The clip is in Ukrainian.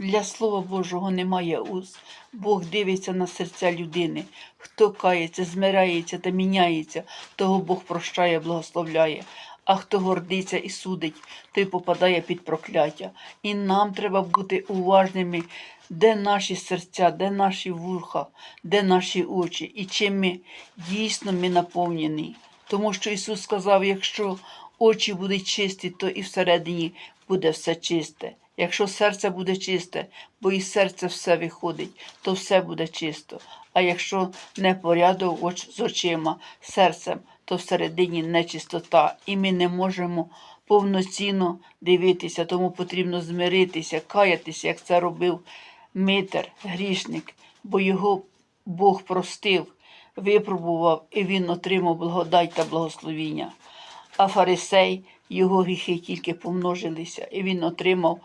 Для Слова Божого немає уз. Бог дивиться на серця людини. Хто кається, змирається та міняється, того Бог прощає, благословляє. А хто гордиться і судить, той попадає під прокляття. І нам треба бути уважними, де наші серця, де наші вуха, де наші очі, і чим ми дійсно ми наповнені. Тому що Ісус сказав, якщо очі будуть чисті, то і всередині буде все чисте. Якщо серце буде чисте, бо із серця все виходить, то все буде чисто. А якщо не порядок оч- з очима, серцем, то всередині нечистота, і ми не можемо повноцінно дивитися, тому потрібно змиритися, каятися, як це робив Митер, грішник, бо його Бог простив, випробував, і він отримав благодать та благословіння. А фарисей, його гріхи тільки помножилися, і він отримав